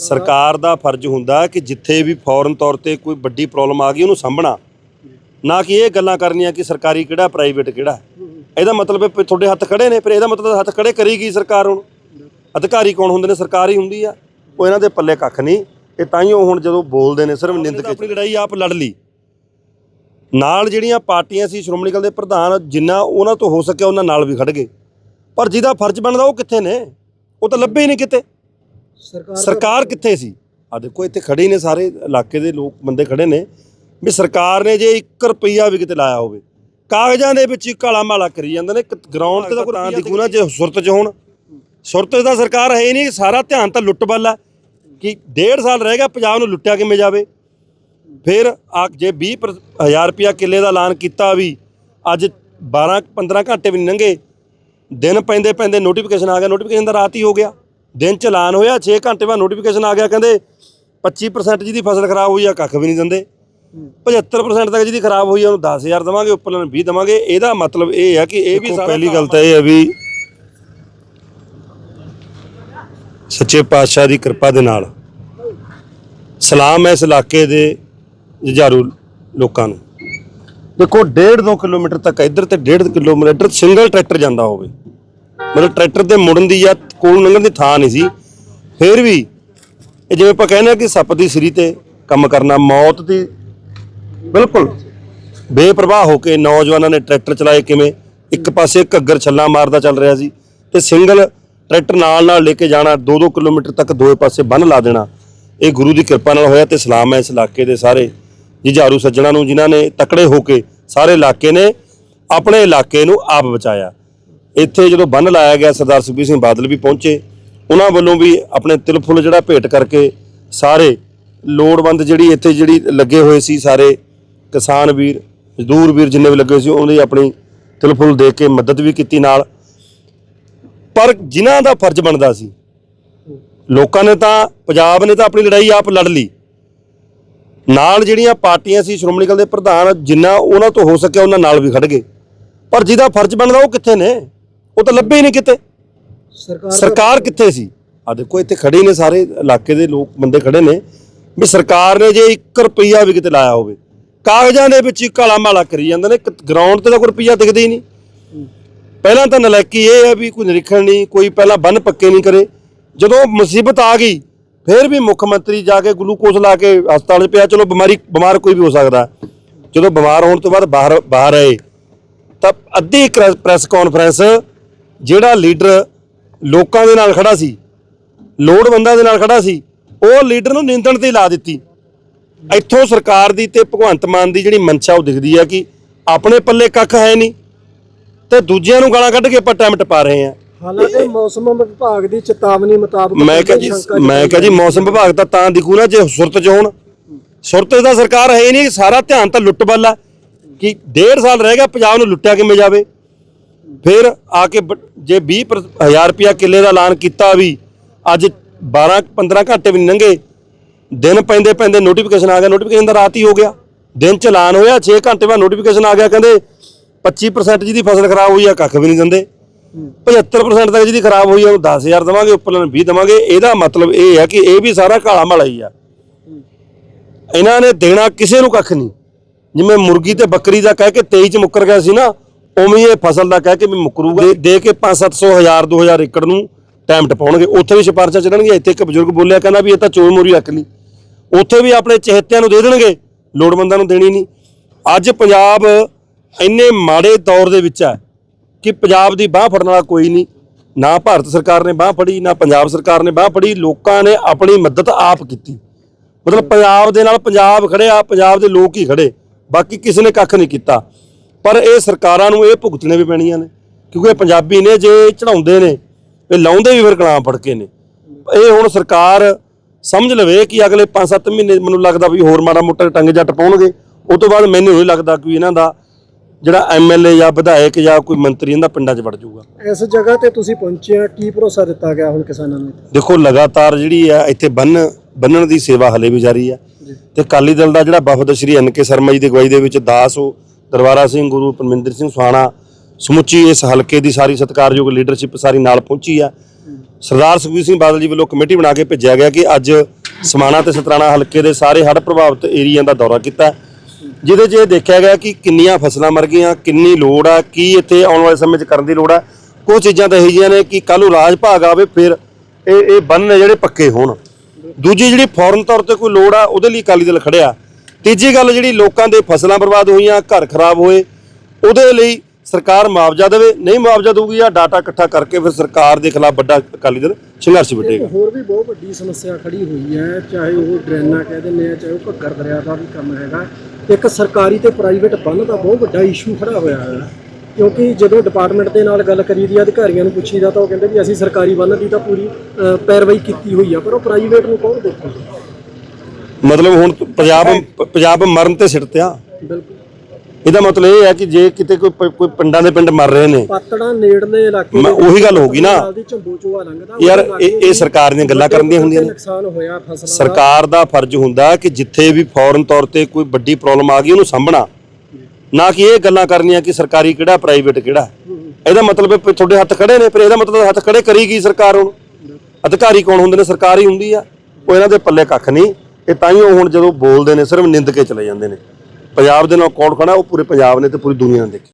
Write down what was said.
ਸਰਕਾਰ ਦਾ ਫਰਜ਼ ਹੁੰਦਾ ਕਿ ਜਿੱਥੇ ਵੀ ਫੌਰਨ ਤੌਰ ਤੇ ਕੋਈ ਵੱਡੀ ਪ੍ਰੋਬਲਮ ਆ ਗਈ ਉਹਨੂੰ ਸਾਂਭਣਾ। ਨਾ ਕਿ ਇਹ ਗੱਲਾਂ ਕਰਨੀਆਂ ਕਿ ਸਰਕਾਰੀ ਕਿਹੜਾ ਪ੍ਰਾਈਵੇਟ ਕਿਹੜਾ। ਇਹਦਾ ਮਤਲਬ ਹੈ ਤੁਹਾਡੇ ਹੱਥ ਖੜੇ ਨੇ ਫਿਰ ਇਹਦਾ ਮਤਲਬ ਹੱਥ ਖੜੇ ਕਰੇਗੀ ਸਰਕਾਰ ਹੁਣ? ਅਧਿਕਾਰੀ ਕੌਣ ਹੁੰਦੇ ਨੇ? ਸਰਕਾਰ ਹੀ ਹੁੰਦੀ ਆ। ਉਹ ਇਹਨਾਂ ਦੇ ਪੱਲੇ ਕੱਖ ਨਹੀਂ। ਇਹ ਤਾਈਓ ਹੁਣ ਜਦੋਂ ਬੋਲਦੇ ਨੇ ਸਿਰਫ ਨਿੰਦ ਕੇ ਆਪਣੀ ਲੜਾਈ ਆਪ ਲੜ ਲਈ। ਨਾਲ ਜਿਹੜੀਆਂ ਪਾਰਟੀਆਂ ਸੀ ਸ਼੍ਰੋਮਣੀ ਅਕਾਲੀ ਦੇ ਪ੍ਰਧਾਨ ਜਿੰਨਾ ਉਹਨਾਂ ਤੋਂ ਹੋ ਸਕਿਆ ਉਹਨਾਂ ਨਾਲ ਵੀ ਖੜ ਗਏ। ਪਰ ਜਿਹਦਾ ਫਰਜ਼ ਬਣਦਾ ਉਹ ਕਿੱਥੇ ਨੇ? ਉਹ ਤਾਂ ਲੱਭੇ ਹੀ ਨਹੀਂ ਕਿਤੇ। ਸਰਕਾਰ ਕਿੱਥੇ ਸੀ? ਆ ਦੇਖੋ ਇੱਥੇ ਖੜੇ ਨੇ ਸਾਰੇ ਇਲਾਕੇ ਦੇ ਲੋਕ ਬੰਦੇ ਖੜੇ ਨੇ ਵੀ ਸਰਕਾਰ ਨੇ ਜੇ 1 ਰੁਪਈਆ ਵੀ ਕਿਤੇ ਲਾਇਆ ਹੋਵੇ ਕਾਗਜ਼ਾਂ ਦੇ ਵਿੱਚ ਕਾਲਾ ਮਾਲਾ ਕਰੀ ਜਾਂਦੇ ਨੇ ਗਰਾਊਂਡ ਤੇ ਤਾਂ ਕੋਈ ਤਾਂ ਦਿਖੂ ਨਾ ਜੇ ਸੁਰਤ 'ਚ ਹੋਣ। ਸੁਰਤ ਤਾਂ ਸਰਕਾਰ ਹੈ ਨਹੀਂ ਸਾਰਾ ਧਿਆਨ ਤਾਂ ਲੁੱਟ ਵੱਲ ਹੈ ਕਿ ਡੇਢ ਸਾਲ ਰਹਿ ਗਿਆ ਪੰਜਾਬ ਨੂੰ ਲੁੱਟਿਆ ਕਿਵੇਂ ਜਾਵੇ? ਫਿਰ ਆ ਜੇ 20 ਪਰ- ਹਜ਼ਾਰ ਰੁਪਿਆ ਕਿੱਲੇ ਦਾ ਐਲਾਨ ਕੀਤਾ ਵੀ ਅੱਜ 12 15 ਘੰਟੇ ਵੀ ਨਹੀਂ ਲੰਘੇ ਦਿਨ ਪੈਂਦੇ ਪੈਂਦੇ ਨੋਟੀਫਿਕੇਸ਼ਨ ਆ ਗਿਆ ਨੋਟੀਫਿਕੇਸ਼ਨ ਦਾ ਰਾਤ ਹੀ ਹੋ ਗਿਆ। ਦਿਨ ਚ ਐਲਾਨ ਹੋਇਆ 6 ਘੰਟੇ ਬਾਅਦ ਨੋਟੀਫਿਕੇਸ਼ਨ ਆ ਗਿਆ ਕਹਿੰਦੇ 25% ਜਿਹਦੀ ਫਸਲ ਖਰਾਬ ਹੋਈ ਆ ਕੱਖ ਵੀ ਨਹੀਂ ਦਿੰਦੇ। 75% ਤੱਕ ਜਿਹਦੀ ਖਰਾਬ ਹੋਈ ਆ ਉਹਨੂੰ 10000 ਦਵਾਂਗੇ ਉੱਪਰ ਨੂੰ 20 ਦਵਾਂਗੇ। ਇਹਦਾ ਮਤਲਬ ਇਹ ਹੈ ਕਿ ਇਹ ਵੀ ਪਹਿਲੀ ਗੱਲ ਤਾਂ ਇਹ ਹੈ ਵੀ ਸੱਚੇ ਪਾਤਸ਼ਾਹ ਦੀ ਕਿਰਪਾ ਦੇ ਨਾਲ ਸਲਾਮ ਹੈ ਇਸ ਇਲਾਕੇ ਦੇ ਜੁਝਾਰੂ ਲੋਕਾਂ ਨੂੰ। ਦੇਖੋ 1.5 ਕਿਲੋਮੀਟਰ ਤੱਕ ਇੱਧਰ ਤੇ 1.5 ਕਿਲੋਮੀਟਰ ਸਿੰਗਲ ਟਰੈਕਟਰ ਜਾਂਦਾ ਹੋਵੇ। ਮਤਲਬ ਟਰੈਕਟਰ ਦੇ ਮੁੜਨ ਦੀ ਜਾਂ ਕੋਲ ਲੰਘਣ ਦੀ ਥਾਂ ਨਹੀਂ ਸੀ। ਫਿਰ ਵੀ ਇਹ ਜਿਵੇਂ ਆਪਾਂ ਕਹਿੰਦੇ ਆ ਕਿ ਸੱਪ ਦੀ ਸਿਰੀ ਤੇ ਕੰਮ ਕਰਨਾ, ਮੌਤ ਦੀ ਬਿਲਕੁਲ ਬੇਪਰਵਾਹ ਹੋ ਕੇ ਨੌਜਵਾਨਾਂ ਨੇ ਟਰੈਕਟਰ ਚਲਾਏ ਕਿਵੇਂ? ਇੱਕ ਪਾਸੇ ਘੱਗਰ ਛੱਲਾ ਮਾਰਦਾ ਚੱਲ ਰਿਹਾ ਸੀ ਤੇ ਸਿੰਗਲ ਟਰੈਕਟਰ ਨਾਲ ਨਾਲ ਲੈ ਕੇ ਜਾਣਾ 2-2 ਕਿਲੋਮੀਟਰ ਤੱਕ ਦੋਵੇਂ ਪਾਸੇ ਬੰਨ ਲਾ ਦੇਣਾ। ਇਹ ਗੁਰੂ ਦੀ ਕਿਰਪਾ ਨਾਲ ਹੋਇਆ ਤੇ ਸਲਾਮ ਹੈ ਇਸ ਇਲਾਕੇ ਦੇ ਸਾਰੇ ਜੁਝਾਰੂ ਸੱਜਣਾ ਨੂੰ ਜਿਨ੍ਹਾਂ ਨੇ ਤਕੜੇ ਹੋ ਕੇ ਸਾਰੇ ਇਲਾਕੇ ਨੇ ਆਪਣੇ ਇਲਾਕੇ ਨੂੰ ਆਪ ਬਚਾਇਆ। ਇੱਥੇ ਜਦੋਂ ਬੰਨ ਲਾਇਆ ਗਿਆ, ਸਰਦਾਰ ਸੁਖਬੀਰ ਸਿੰਘ ਬਾਦਲ ਵੀ ਪਹੁੰਚੇ, ਉਹਨਾਂ ਵੱਲੋਂ ਵੀ ਆਪਣੇ ਤਿਲ ਫੁੱਲ ਜਿਹੜਾ ਭੇਟ ਕਰਕੇ ਸਾਰੇ ਲੋੜਵੰਦ ਜਿਹੜੀ ਇੱਥੇ ਜਿਹੜੀ ਲੱਗੇ ਹੋਏ ਸੀ, ਸਾਰੇ ਕਿਸਾਨ ਵੀਰ, ਮਜ਼ਦੂਰ ਵੀਰ ਜਿੰਨੇ ਵੀ ਲੱਗੇ ਹੋਏ ਸੀ, ਉਹਨਾਂ ਦੀ ਆਪਣੀ ਤਿਲ ਫੁੱਲ ਦੇ ਕੇ ਮਦਦ ਵੀ ਕੀਤੀ ਨਾਲ। ਪਰ ਜਿਨ੍ਹਾਂ ਦਾ ਫਰਜ਼ ਬਣਦਾ ਸੀ, ਲੋਕਾਂ ਨੇ ਤਾਂ, ਪੰਜਾਬ ਨੇ ਤਾਂ ਆਪਣੀ ਲੜਾਈ ਆਪ ਲੜ ਲਈ। ਨਾਲ ਜਿਹੜੀਆਂ ਪਾਰਟੀਆਂ ਸੀ, ਸ਼੍ਰੋਮਣੀ ਅਕਾਲੀ ਦੇ ਪ੍ਰਧਾਨ, ਜਿੰਨਾ ਉਹਨਾਂ ਤੋਂ ਹੋ ਸਕਿਆ, ਉਹਨਾਂ ਨਾਲ ਵੀ ਖੜ ਗਏ। ਪਰ ਜਿਹਦਾ ਫਰਜ਼ ਬਣਦਾ, ਉਹ ਕਿੱਥੇ ਨੇ? ਉਹ ਤਾਂ ਲੱਭੇ ਹੀ ਨਹੀਂ ਕਿਤੇ। ਸਰਕਾਰ ਸਰਕਾਰ ਕਿੱਥੇ ਸੀ? ਆ ਦੇਖੋ ਇੱਥੇ ਖੜੇ ਨੇ ਸਾਰੇ ਇਲਾਕੇ ਦੇ ਲੋਕ ਬੰਦੇ ਖੜੇ ਨੇ ਵੀ ਸਰਕਾਰ ਨੇ ਜੇ 1 ਰੁਪਈਆ ਵੀ ਕਿਤੇ ਲਾਇਆ ਹੋਵੇ ਕਾਗਜ਼ਾਂ ਦੇ ਵਿੱਚ ਹੀ ਕਾਲਾ ਮਾਲਾ ਕਰੀ ਜਾਂਦੇ ਨੇ ਗਰਾਊਂਡ ਤੇ ਤਾਂ ਕੋਈ ਰੁਪਈਆ ਦਿਖਦਾ ਹੀ ਨਹੀਂ। ਪਹਿਲਾਂ ਤਾਂ ਨਲਾਇਕੀ ਇਹ ਹੈ ਵੀ ਕੋਈ ਨਿਰੀਖਣ ਨਹੀਂ ਕੋਈ ਪਹਿਲਾਂ ਬੰਨ ਪੱਕੇ ਨਹੀਂ ਕਰੇ। ਜਦੋਂ ਮੁਸੀਬਤ ਆ ਗਈ ਫਿਰ ਵੀ ਮੁੱਖ ਮੰਤਰੀ ਜਾ ਕੇ ਗਲੂਕੋਜ਼ ਲਾ ਕੇ ਹਸਪਤਾਲ 'ਚ ਪਿਆ ਚਲੋ ਬਿਮਾਰੀ ਬਿਮਾਰ ਕੋਈ ਵੀ ਹੋ ਸਕਦਾ। ਜਦੋਂ ਬਿਮਾਰ ਹੋਣ ਤੋਂ ਬਾਅਦ ਬਾਹਰ ਬਾਹਰ ਆਏ ਤਾਂ ਅੱਧੀ ਪ੍ਰੈਸ ਕਾਨਫਰੰਸ ਜਿਹੜਾ ਲੀਡਰ ਲੋਕਾਂ ਦੇ ਨਾਲ ਖੜਾ ਸੀ ਲੋੜਵੰਦਾਂ ਦੇ ਨਾਲ ਖੜਾ ਸੀ ਉਹ ਲੀਡਰ ਨੂੰ ਨਿੰਦਣ ਤੇ ਲਾ ਦਿੱਤੀ। ਇੱਥੋਂ ਸਰਕਾਰ ਦੀ ਤੇ ਭਗਵੰਤ ਮਾਨ ਦੀ ਜਿਹੜੀ ਮਨਸ਼ਾ ਉਹ ਦਿਖਦੀ ਹੈ ਕਿ ਆਪਣੇ ਪੱਲੇ ਕੱਖ ਹੈ ਨਹੀਂ ਤੇ ਦੂਜਿਆਂ ਨੂੰ ਗਾਲਾਂ ਕੱਢ ਕੇ ਆਪਾਂ ਟਾਈਮ ਟਪਾ ਰਹੇ ਹਾਂ। ਹਾਲਾਂਕਿ ਮੌਸਮ ਵਿਭਾਗ ਦੀ ਚੇਤਾਵਨੀ ਮੁਤਾਬਕ ਮੈਂ ਕਿਹਾ ਜੀ ਮੈਂ ਕਿਹਾ ਜੀ ਮੌਸਮ ਵਿਭਾਗ ਤਾਂ ਤਾਂ ਦਿਖੂ ਨਾ ਜੇ ਸੁਰਤ 'ਚ ਹੋਣ। ਸੁਰਤ ਤਾਂ ਸਰਕਾਰ ਹੈ ਨਹੀਂ ਸਾਰਾ ਧਿਆਨ ਤਾਂ ਲੁੱਟ ਵੱਲ ਹੈ ਕਿ ਡੇਢ ਸਾਲ ਰਹਿ ਗਿਆ ਪੰਜਾਬ ਨੂੰ ਲੁੱਟਿਆ ਕਿਵੇਂ ਜਾਵੇ? ਫਿਰ ਆ ਕੇ ਬ- ਜੇ 20 ਹਜ਼ਾਰ ਰੁਪਿਆ ਕਿੱਲੇ ਦਾ ਐਲਾਨ ਕੀਤਾ ਵੀ, ਅੱਜ 12 15 ਘੰਟੇ ਵੀ ਨਹੀਂ ਲੰਘੇ, ਦਿਨ ਪੈਂਦੇ ਪੈਂਦੇ ਨੋਟੀਫਿਕੇਸ਼ਨ ਆ ਗਿਆ ਨੋਟੀਫਿਕੇਸ਼ਨ ਦਾ ਰਾਤ ਹੀ ਹੋ ਗਿਆ। ਦਿਨ ਚ ਐਲਾਨ ਹੋਇਆ 6 ਘੰਟੇ ਬਾਅਦ ਨੋਟੀਫਿਕੇਸ਼ਨ ਆ ਗਿਆ, ਕਹਿੰਦੇ 25% ਜਿਹਦੀ ਫਸਲ ਖਰਾਬ ਹੋਈ ਆ, ਕੱਖ ਵੀ ਨਹੀਂ ਦਿੰਦੇ। 75% ਤੱਕ ਜਿਹਦੀ ਖਰਾਬ ਹੋਈ ਆ ਉਹਨੂੰ 10000 ਦਵਾਂਗੇ, ਉੱਪਰ ਨੂੰ 20 ਦਵਾਂਗੇ। ਇਹਦਾ ਮਤਲਬ ਇਹ ਹੈ ਕਿ ਇਹ ਵੀ ਸਾਰਾ ਕਾਲਾ ਮਾਲਾ ਹੀ ਆ। ਇਹਨਾਂ ਨੇ ਦੇਣਾ ਕਿਸੇ ਨੂੰ ਕੱਖ ਨਹੀਂ ਜਿਵੇਂ ਮੁਰਗੀ ਤੇ ਬੱਕਰੀ ਦਾ ਕਹਿ ਕੇ 23 ਚ ਮੁੱਕਰ ਗਿਆ ਸੀ ਨਾ ਉਵੇਂ ਇਹ ਫਸਲ ਦਾ ਕਹਿ ਕੇ ਵੀ ਮੁੱਕਰੂਗਾ। ਦੇ- ਦੇ ਕੇ 5-700 ਹਜ਼ਾਰ 2000 ਏਕੜ ਨੂੰ ਟਾਈਮ ਟਪਾਉਣਗੇ। ਉੱਥੇ ਵੀ ਸਿਫਾਰਸ਼ਾਂ ਚੱਲਣਗੀਆਂ, ਇੱਥੇ ਇੱਕ ਬਜ਼ੁਰਗ ਬੋਲਿਆ, ਕਹਿੰਦਾ ਵੀ ਇਹ ਤਾਂ ਚੋਰ ਮੋਰੀ ਰੱਖ ਲਈ। ਉੱਥੇ ਵੀ ਆਪਣੇ ਚਹੇਤਿਆਂ ਨੂੰ ਦੇ ਦੇਣਗੇ, ਲੋੜਵੰਦਾਂ ਨੂੰ ਦੇਣੀ ਨਹੀਂ। ਅੱਜ ਪੰਜਾਬ ਇੰਨੇ ਮਾੜੇ ਦੌਰ ਦੇ ਵਿੱਚ ਹੈ ਕਿ ਪੰਜਾਬ ਦੀ ਬਾਹ ਫੜਨ ਵਾਲਾ ਕੋਈ ਨਹੀਂ। ਨਾ ਭਾਰਤ ਸਰਕਾਰ ਨੇ ਬਾਹ ਫੜੀ, ਨਾ ਪੰਜਾਬ ਸਰਕਾਰ ਨੇ ਬਾਹ ਫੜੀ। ਲੋਕਾਂ ਨੇ ਆਪਣੀ ਮਦਦ ਆਪ ਕੀਤੀ। ਮਤਲਬ ਪੰਜਾਬ ਦੇ ਨਾਲ ਪੰਜਾਬ ਖੜਿਆ ਪੰਜਾਬ ਦੇ ਲੋਕ ਹੀ ਖੜੇ ਬਾਕੀ ਕਿਸੇ ਨੇ ਕੱਖ ਨਹੀਂ ਕੀਤਾ। ਪਰ ਇਹ ਸਰਕਾਰਾਂ ਨੂੰ ਇਹ ਭੁਗਤਣੇ ਵੀ ਪੈਣੀਆਂ ਨੇ ਕਿਉਂਕਿ ਇਹ ਪੰਜਾਬੀ ਨੇ ਜੇ ਚੜਾਉਂਦੇ ਨੇ ਇਹ ਲਾਉਂਦੇ ਵੀ ਫਿਰ ਕਲਾਮ ਫੜ ਕੇ ਨੇ। ਇਹ ਹੁਣ ਸਰਕਾਰ ਸਮਝ ਲਵੇ ਕਿ ਅਗਲੇ 5-7 ਮਹੀਨੇ ਮੈਨੂੰ ਲੱਗਦਾ ਵੀ ਹੋਰ ਮਾੜਾ ਮੋਟਾ ਟੰਗ ਜੱਟ ਪਾਉਣਗੇ। ਉਹ ਤੋਂ ਬਾਅਦ ਮੈਨੂੰ ਨਹੀਂ ਲੱਗਦਾ ਕਿ ਇਹਨਾਂ ਦਾ ਜਿਹੜਾ ਐਮਐਲਏ ਜਾਂ ਵਿਧਾਇਕ ਜਾਂ ਕੋਈ ਮੰਤਰੀ ਇਹਨਾਂ ਪਿੰਡਾਂ 'ਚ ਵੜ ਜਾਊਗਾ। ਇਸ ਜਗ੍ਹਾ ਤੇ ਤੁਸੀਂ ਪਹੁੰਚੇ ਆ ਕੀ ਭਰੋਸਾ ਦਿੱਤਾ ਗਿਆ ਹੁਣ ਕਿਸਾਨਾਂ ਨੂੰ? ਦੇਖੋ ਲਗਾਤਾਰ ਜਿਹੜੀ ਆ ਇੱਥੇ ਬੰਨ ਬੰਨਣ ਦੀ ਸੇਵਾ ਹਲੇ ਵੀ ਜਾਰੀ ਆ। ਤੇ ਅਕਾਲੀ ਦਲ ਦਾ ਜਿਹੜਾ ਵਫਦ ਸ਼੍ਰੀ ਐਨ ਕੇ ਸ਼ਰਮਾ ਜੀ ਦੀ ਅਗਵਾਈ ਦੇ ਵਿੱਚ ਦਾਸ ਉਹ ਦਰਬਾਰਾ ਸਿੰਘ ਗੁਰੂ ਪਰਮਿੰਦਰ ਸਿੰਘ ਸੁਹਾਣਾ ਸਮੁੱਚੀ ਇਸ ਹਲਕੇ ਦੀ ਸਾਰੀ ਸਤਿਕਾਰਯੋਗ ਲੀਡਰਸ਼ਿਪ ਸਾਰੀ ਨਾਲ ਪਹੁੰਚੀ ਆ। ਸਰਦਾਰ ਸੁਖਬੀਰ ਸਿੰਘ ਬਾਦਲ ਜੀ ਵੱਲੋਂ ਕਮੇਟੀ ਬਣਾ ਕੇ ਭੇਜਿਆ ਗਿਆ ਕਿ ਅੱਜ ਸਮਾਣਾ ਤੇ ਸਤਰਾਣਾ ਹਲਕੇ ਦੇ ਸਾਰੇ ਹੜ੍ਹ ਪ੍ਰਭਾਵਿਤ ਏਰੀਆ ਦਾ ਦੌਰਾ ਕੀਤਾ। ਜਿਹਦੇ 'ਚ ਇਹ ਦੇਖਿਆ ਗਿਆ ਕਿ ਕਿੰਨੀਆਂ ਫਸਲਾਂ ਮਰ ਗਈਆਂ, ਕਿੰਨੀ ਲੋੜ ਆ, ਕੀ ਇੱਥੇ ਆਉਣ ਵਾਲੇ ਸਮੇਂ 'ਚ ਕਰਨ ਦੀ ਲੋੜ ਆ। ਕੁਝ ਚੀਜ਼ਾਂ ਤਾਂ ਇਹੋ ਜਿਹੀਆਂ ਨੇ ਕਿ ਕੱਲ੍ਹ ਨੂੰ ਰਾਜ ਭਾਗ ਆਵੇ, ਫਿਰ ਇਹ ਇਹ ਬੰਨ ਨੇ ਜਿਹੜੇ ਪੱਕੇ ਹੋਣ। ਦੂਜੀ ਜਿਹੜੀ ਫੌਰਨ ਤੌਰ ਤੇ ਕੋਈ ਲੋੜ ਆ, ਉਹਦੇ ਲਈ ਅਕਾਲੀ ਦਲ ਖੜਿਆ ਤੀਜੀ ਗੱਲ ਜਿਹੜੀ ਲੋਕਾਂ ਦੇ ਫਸਲਾਂ ਬਰਬਾਦ ਹੋਈਆਂ ਘਰ ਖਰਾਬ ਹੋਏ ਉਹਦੇ ਲਈ ਸਰਕਾਰ ਮੁਆਵਜ਼ਾ ਦੇਵੇ। ਨਹੀਂ ਮੁਆਵਜ਼ਾ ਦਊਗੀ ਜਾਂ ਡਾਟਾ ਇਕੱਠਾ ਕਰਕੇ ਫਿਰ ਸਰਕਾਰ ਦੇ ਖਿਲਾਫ ਵੱਡਾ ਅਕਾਲੀ ਦਲ ਸੰਘਰਸ਼ ਵਿੱਢੇਗਾ। ਹੋਰ ਵੀ ਬਹੁਤ ਵੱਡੀ ਸਮੱਸਿਆ ਖੜੀ ਹੋਈ ਹੈ ਚਾਹੇ ਉਹ ਡਰੇਨਾਂ ਕਹਿ ਦਿੰਦੇ ਆ ਚਾਹੇ ਉਹ ਘੱਗਰ ਦਰਿਆ ਦਾ ਵੀ ਕੰਮ ਹੈਗਾ। ਇੱਕ ਸਰਕਾਰੀ ਤੇ ਪ੍ਰਾਈਵੇਟ ਬੰਨ ਦਾ ਬਹੁਤ ਵੱਡਾ ਇਸ਼ੂ ਖੜਾ ਹੋਇਆ ਹੈ। ਕਿਉਂਕਿ ਜਦੋਂ ਡਿਪਾਰਟਮੈਂਟ ਦੇ ਨਾਲ ਗੱਲ ਕਰੀਦੀ ਆ ਅਧਿਕਾਰੀਆਂ ਨੂੰ ਪੁੱਛੀਦਾ ਤਾਂ ਉਹ ਕਹਿੰਦੇ ਵੀ ਅਸੀਂ ਸਰਕਾਰੀ ਬੰਨ ਦੀ ਤਾਂ ਪੂਰੀ ਪੈਰਵਾਈ ਕੀਤੀ ਹੋਈ ਆ ਪਰ ਉਹ ਪ੍ਰਾਈਵੇਟ ਨੂੰ ਕੌਣ ਦੇਖੂਗਾ? ਮਤਲਬ ਹੁਣ ਪੰਜਾਬ ਪੰਜਾਬ ਮਰਨ ਤੇ ਸਿੱਟਿਆ ਬਿਲਕੁਲ। ਇਹਦਾ ਮਤਲਬ ਇਹ ਹੈ ਕਿ ਜੇ ਕਿਤੇ ਕੋਈ ਪ- ਕੋਈ ਪਿੰਡਾਂ ਦੇ ਪਿੰਡ ਮਰ ਰਹੇ ਨੇ। ਪਾਤੜਾਂ ਨੇੜਲੇ ਇਲਾਕੇ ਮੈਂ- ਉਹੀ ਗੱਲ ਹੋ ਗਈ ਨਾ। ਨਾਲ ਦੀ ਲੰਘਦਾ ਯਾਰ ਇਹ ਇਹ ਸਰਕਾਰ ਦੀਆਂ ਗੱਲਾਂ ਕਰਨ ਦੀਆਂ ਹੁੰਦੀਆਂ ਨੇ। ਨੁਕਸਾਨ ਹੋਇਆ ਫਸਲਾਂ ਦਾ। ਸਰਕਾਰ ਦਾ ਫਰਜ਼ ਹੁੰਦਾ ਕਿ ਜਿੱਥੇ ਵੀ ਫੌਰਨ ਤੌਰ ਤੇ ਕੋਈ ਵੱਡੀ ਪ੍ਰੋਬਲਮ ਆ ਗਈ ਉਹਨੂੰ ਸਾਂਭਣਾ। ਨਾ ਕਿ ਇਹ ਗੱਲਾਂ ਕਰਨੀਆਂ ਕਿ ਸਰਕਾਰੀ ਕਿਹੜਾ ਪ੍ਰਾਈਵੇਟ ਕਿਹੜਾ। ਇਹਦਾ ਮਤਲਬ ਹੈ ਵੀ ਤੁਹਾਡੇ ਹੱਥ ਖੜੇ ਨੇ ਪਰ ਇਹਦਾ ਮਤਲਬ ਹੱਥ ਖੜੇ ਕਰੀ ਗਈ ਸਰਕਾਰ ਹੁਣ? ਅਧਿਕਾਰੀ ਕੌਣ ਹੁੰਦੇ ਨੇ? ਸਰਕਾਰ ਹੀ ਹੁੰਦੀ ਆ। ਉਹ ਇਹਨਾਂ ਦੇ ਪੱਲੇ ਕੱਖ ਨਹੀਂ। ਇਹ ਤਾਂ ਹੀ ਉਹ ਹੁਣ ਜਦੋਂ ਬੋਲਦੇ ਨੇ, ਸਿਰਫ ਨਿੰਦ ਕੇ ਚਲੇ ਜਾਂਦੇ ਨੇ। ਪੰਜਾਬ ਦੇ ਨਾਲ ਕੌਣ ਖੜਾ, ਉਹ ਪੂਰੇ ਪੰਜਾਬ ਨੇ ਤੇ ਪੂਰੀ ਦੁਨੀਆ ਨੇ ਦੇਖਿਆ